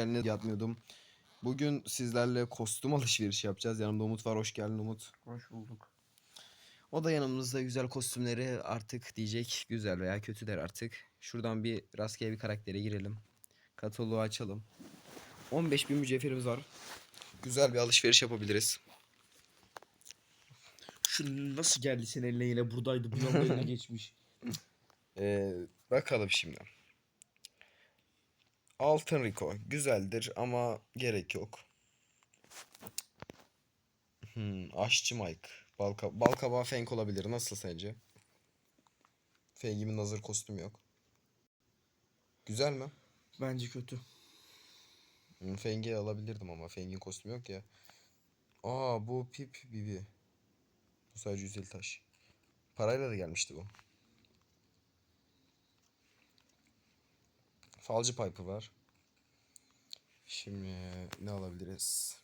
kendine yatmıyordum. Bugün sizlerle kostüm alışverişi yapacağız. Yanımda Umut var. Hoş geldin Umut. Hoş bulduk. O da yanımızda güzel kostümleri artık diyecek. Güzel veya kötü der artık. Şuradan bir rastgele bir karaktere girelim. Kataloğu açalım. 15 bin mücevherimiz var. Güzel bir alışveriş yapabiliriz. Şu nasıl geldi senin eline yine buradaydı. Bu anda geçmiş. Ee, bakalım şimdi. Altın Rico güzeldir ama gerek yok. Hmm, Aşçı Mike. Balka, Balkabağı Fenk olabilir. Nasıl sence? Fenk'imin hazır kostüm yok. Güzel mi? Bence kötü. Hmm, Feng'i alabilirdim ama Feng'in kostümü yok ya. Aa bu Pip Bibi. Bu sadece 150 taş. Parayla da gelmişti bu. Falcı Piper var. Şimdi ne alabiliriz?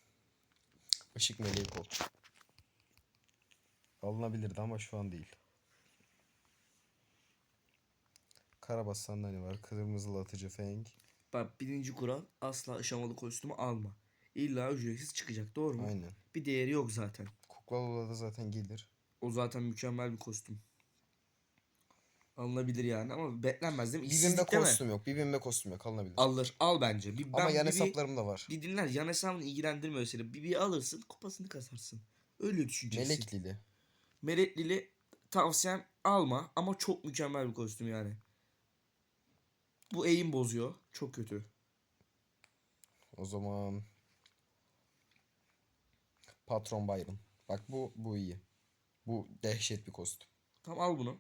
Işık Meleği Colt. Alınabilirdi ama şu an değil. Karabaş sandalye var. Kırmızılatıcı Feng. Bak birinci kural asla aşamalı kostümü alma. İlla ücretsiz çıkacak doğru mu? Aynen. Bir değeri yok zaten. Kuklalı da zaten gelir. O zaten mükemmel bir kostüm. Alınabilir yani ama beklenmez değil mi? Bibimde İşsizlik değil mi? kostüm yok. Bibimde kostüm yok. Alınabilir. Alır. Al bence. Bir, Ama ben yan bir- hesaplarım da var. Bir dinler. Yan hesabını ilgilendirmiyor seni. Bir alırsın kupasını kasarsın. Öyle düşüneceksin. Meleklili. Meleklili tavsiyem alma ama çok mükemmel bir kostüm yani. Bu eğim bozuyor. Çok kötü. O zaman Patron Byron. Bak bu bu iyi. Bu dehşet bir kostüm. Tamam al bunu.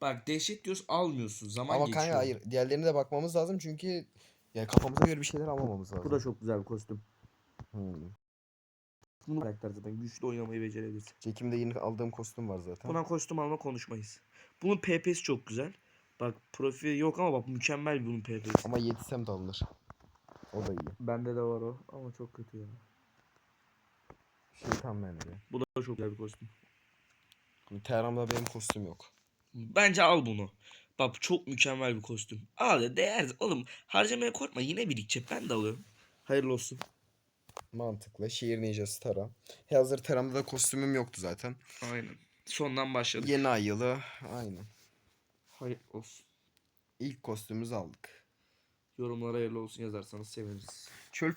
Bak dehşet diyoruz almıyorsun. Zaman Ama geçiyor. kanka hayır. Diğerlerine de bakmamız lazım çünkü yani kafamıza göre bir şeyler almamamız lazım. Bu da çok güzel bir kostüm. Hmm. Bunu karakter zaten güçlü oynamayı becerebilir. Çekimde yeni aldığım kostüm var zaten. Buna kostüm alma konuşmayız. Bunun PP'si çok güzel. Bak profili yok ama bak mükemmel bunun PP'si. Ama yetsem de alınır. O da iyi. Bende de var o ama çok kötü ya. Şeytan bende. Bu da çok güzel bir kostüm. Terram'da benim kostüm yok. Bence al bunu. Bak çok mükemmel bir kostüm. Al değer. Oğlum harcamaya korkma yine birikecek. Ben de alıyorum. Hayırlı olsun. Mantıklı. Şehir Ninjası Tara. He, hazır Terram'da da kostümüm yoktu zaten. Aynen. Sondan başladık. Yeni ay yılı. Aynen. Hayırlı olsun. İlk kostümümüzü aldık. Yorumlara hayırlı olsun yazarsanız seviniriz. Çöl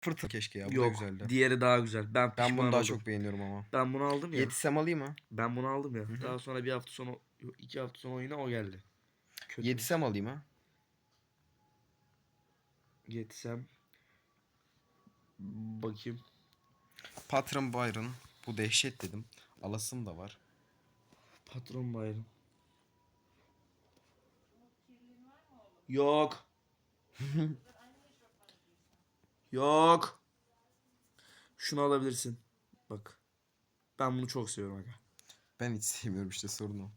fırtına keşke ya. Bu da Yok. güzeldi. Diğeri daha güzel. Ben Ben pişman bunu daha oldum. çok beğeniyorum ama. Ben bunu aldım ya. Yetsem alayım mı? Ben bunu aldım ya. Daha sonra bir hafta sonra iki hafta sonra oyuna o geldi. Kötü. Yetsem alayım ha. Yetsem. Bakayım. Patron Byron. Bu dehşet dedim. Alasım da var. Patron bayram. Yok. Yok. Şunu alabilirsin. Bak. Ben bunu çok seviyorum aga. Ben hiç sevmiyorum işte sorun o.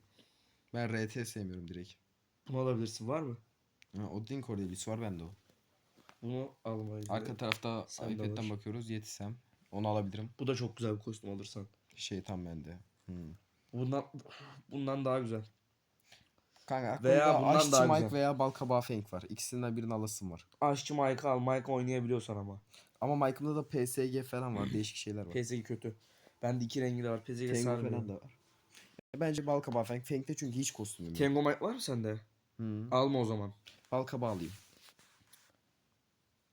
Ben RT sevmiyorum direkt. Bunu alabilirsin. Var mı? Ha, Odin Cordelis var bende o. Bunu almayız. Arka tarafta Sen de iPad'den bakıyoruz. Yetsem. Onu alabilirim. Bu da çok güzel bir kostüm alırsan. Şeytan bende. Hmm. Bundan bundan daha güzel. Kanka Veya bundan Aşçı daha Mike güzel. veya Balkabağı Fenk var. İkisinden birini alasım var. Aşçı Mike al. Mike oynayabiliyorsan ama. Ama Mike'ımda da PSG falan var. Değişik şeyler var. PSG kötü. Bende iki rengi de var. PSG Tengu falan da var. Bence Balkabağı Fenk. Fenk'te çünkü hiç kostümüm yok. Tango Mike var mı sende? Hı. Alma o zaman. Balkabağı alayım.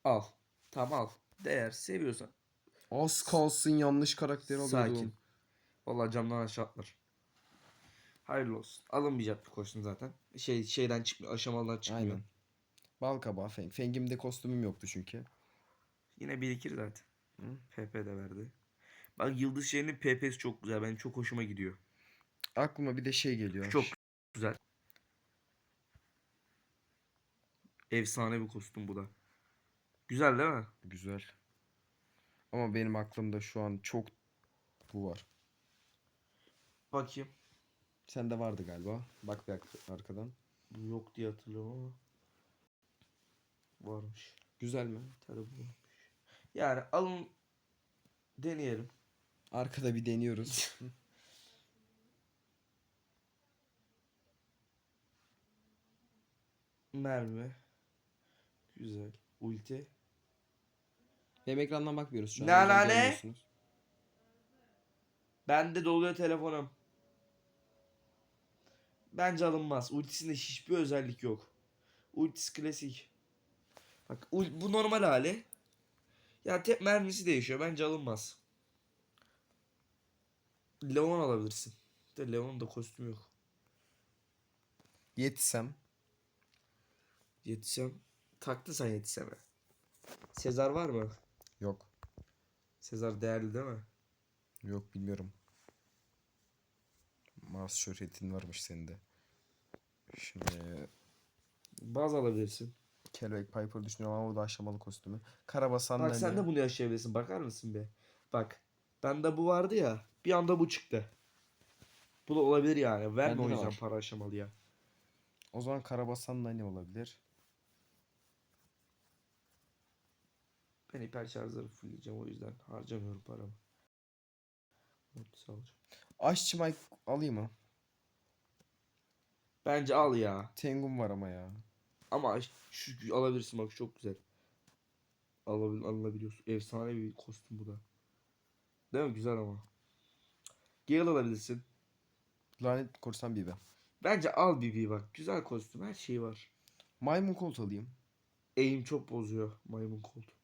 Al. Tamam al. Değer seviyorsan. Az kalsın yanlış karakteri alıyordum. Sakin. Vallahi camdan aşağı atlar. Hayırlı olsun. Alınmayacak bir kostüm zaten. Şey şeyden çıkmıyor. Aşamalıdan çıkmıyor. Aynen. Balkabağı Fenk. Feng'imde kostümüm yoktu çünkü. Yine birikir zaten. Hı. PP de verdi. Bak Yıldız şeyinin PP'si çok güzel. Benim çok hoşuma gidiyor. Aklıma bir de şey geliyor. Çok güzel. Efsane bir kostüm bu da. Güzel değil mi? Güzel. Ama benim aklımda şu an çok bu var. Bakayım. Sende vardı galiba. Bak bir ar- arkadan. Yok diye hatırlıyorum ama. Varmış. Güzel mi? Tabii varmış. Yani alın deneyelim. Arkada bir deniyoruz. Mermi. Güzel. Ulti. Benim ekrandan bakmıyoruz şu an. Ne o yüzden la ne? Bende doluyor telefonum. Bence alınmaz. Ultisinde hiçbir özellik yok. Ultisi klasik. Bak ul- bu normal hali. Ya tek mermisi değişiyor. Bence alınmaz. Leon alabilirsin. De Leon'un da kostümü yok. Yetsem. Yetişsem. Taktın sen yetişseme. Sezar var mı? Yok. Sezar değerli değil mi? Yok bilmiyorum. Mars şöhretin varmış senin de. Şimdi Baz alabilirsin. Kelebek Piper düşünüyorum ama o da aşamalı kostümü. Karabasan Bak sen de bunu yaşayabilirsin. Bakar mısın be? Bak. Bende bu vardı ya. Bir anda bu çıktı. Bu da olabilir yani. Verme Bende o de yüzden var. para aşamalı ya. O zaman Karabasan ne olabilir? Ben hiper şarjları fullleyeceğim o yüzden harcamıyorum paramı. Mortis alacağım. Aşçı Mike alayım mı? Bence al ya. Tengum var ama ya. Ama şu alabilirsin bak çok güzel. Alabil, alınabiliyorsun. Efsane bir kostüm bu da. Değil mi? Güzel ama. Gale alabilirsin. Lanet korsan Bibi. Bence al BB bak. Güzel kostüm. Her şeyi var. Maymun Colt alayım. Aim çok bozuyor maymun kolt.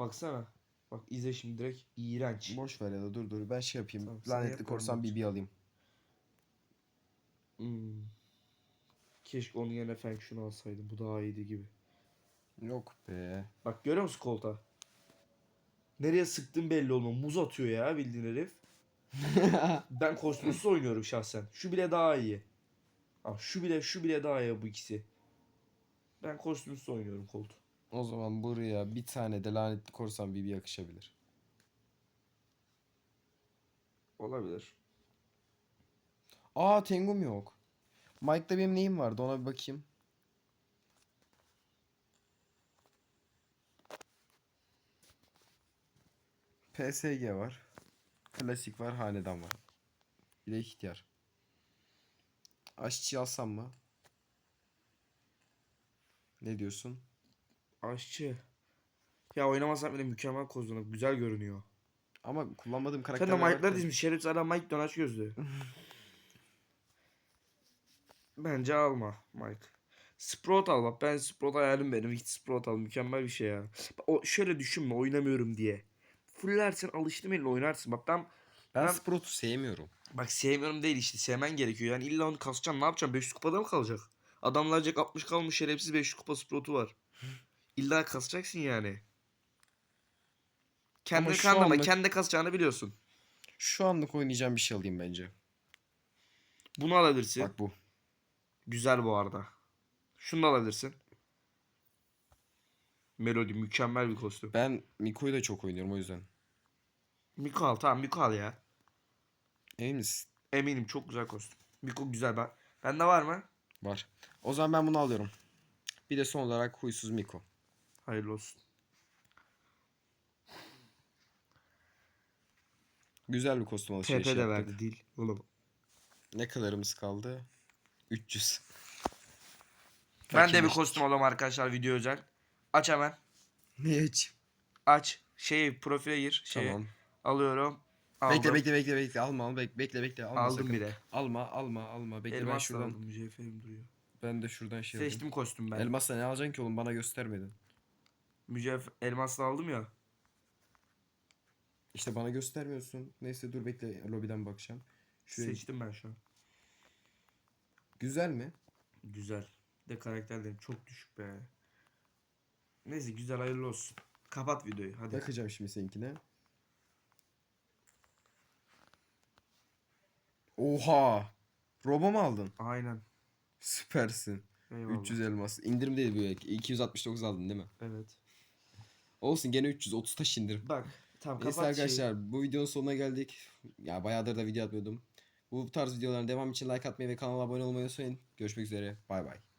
Baksana. Bak izle şimdi direkt iğrenç. Boş ver ya da dur dur ben şey yapayım. Tamam, sen Lanetli yap, korsan. Bibi alayım. Hmm. Keşke onun yerine Feng şunu alsaydım. Bu daha iyiydi gibi. Yok be. Bak görüyor musun kolta? Nereye sıktın belli olmuyor. Muz atıyor ya bildiğin herif. Ben kostümsüz oynuyorum şahsen. Şu bile daha iyi. Ha, şu bile şu bile daha iyi bu ikisi. Ben kostümsüz oynuyorum Colt. O zaman buraya bir tane de lanetli korsan Bibi yakışabilir. Olabilir. Aa Tengum yok. Mike'da benim neyim vardı ona bir bakayım. PSG var. Klasik var, hanedan var. Bir de ihtiyar. Aşçı alsam mı? Ne diyorsun? Aşçı. Ya oynamazsan bile mükemmel kozlanıp güzel görünüyor. Ama kullanmadığım Sen karakterler de Mike'lar dizmiş. Şerif sana Mike dön aç gözlü. Bence alma Mike. Sprout al bak ben Sprout hayalim benim. Hiç Sprout al mükemmel bir şey ya. Bak, O şöyle düşünme oynamıyorum diye. Fullersin alıştım eline oynarsın. Bak ben Ben Ben- Sprout'u sevmiyorum. bak sevmiyorum değil işte sevmen gerekiyor. Yani illa onu kasacaksın ne yapacaksın 500 kupada mı kalacak? Adamlarca 60 kalmış şerefsiz 500 kupa Sprout'u var. İlla kasacaksın yani. Kendini şu kandırma. anlık- Kendi kasacağını biliyorsun. Şu anlık oynayacağım bir şey alayım bence. Bunu alabilirsin. Bak bu. Güzel bu arada. Şunu da alabilirsin. Melody mükemmel bir kostüm. Ben Miko'yu da çok oynuyorum o yüzden. Miko al tamam Miko al ya. Emin misin? Eminim çok güzel kostüm. Miko güzel ben. Bende var mı? Var. O zaman ben bunu alıyorum. Bir de son olarak huysuz Miko. Hayırlı olsun. Güzel bir kostüm TP alışverişi de yaptık. verdi değil. Oğlum. Ne kadarımız kaldı? 300. Ben de bir kostüm alalım arkadaşlar video özel. Aç hemen. Ne aç? Aç. Şey profile gir. Şeye. Tamam. Alıyorum. Aldım. Bekle bekle bekle bekle alma alma bekle bekle bekle alma Aldım sakın. bile. Alma alma alma bekle ben Elmas şuradan aldım. Mücevherim duruyor. ben de şuradan şey alayım. Seçtim kostüm ben. Elmasla ne alacaksın ki oğlum bana göstermedin. Mücevher elmasla aldım ya. İşte bana göstermiyorsun. Neyse dur bekle lobiden bakacağım. Şuraya Seçtim ben şu an. güzel mi? Güzel. De karakterlerim çok düşük be. Neyse güzel hayırlı olsun. Kapat videoyu hadi. Bakacağım şimdi seninkine. Oha! Robo mu aldın? Aynen. Süpersin. Eyvallah. 300 elmas. İndirim değil bu. 269 aldın değil mi? Evet. Olsun gene 330 taş indirim. Bak tamam kapat Neyse arkadaşlar bu videonun sonuna geldik. Ya bayağıdır da video atmıyordum. Bu tarz videoların devam için like atmayı ve kanala abone olmayı unutmayın. Görüşmek üzere. Bay bay.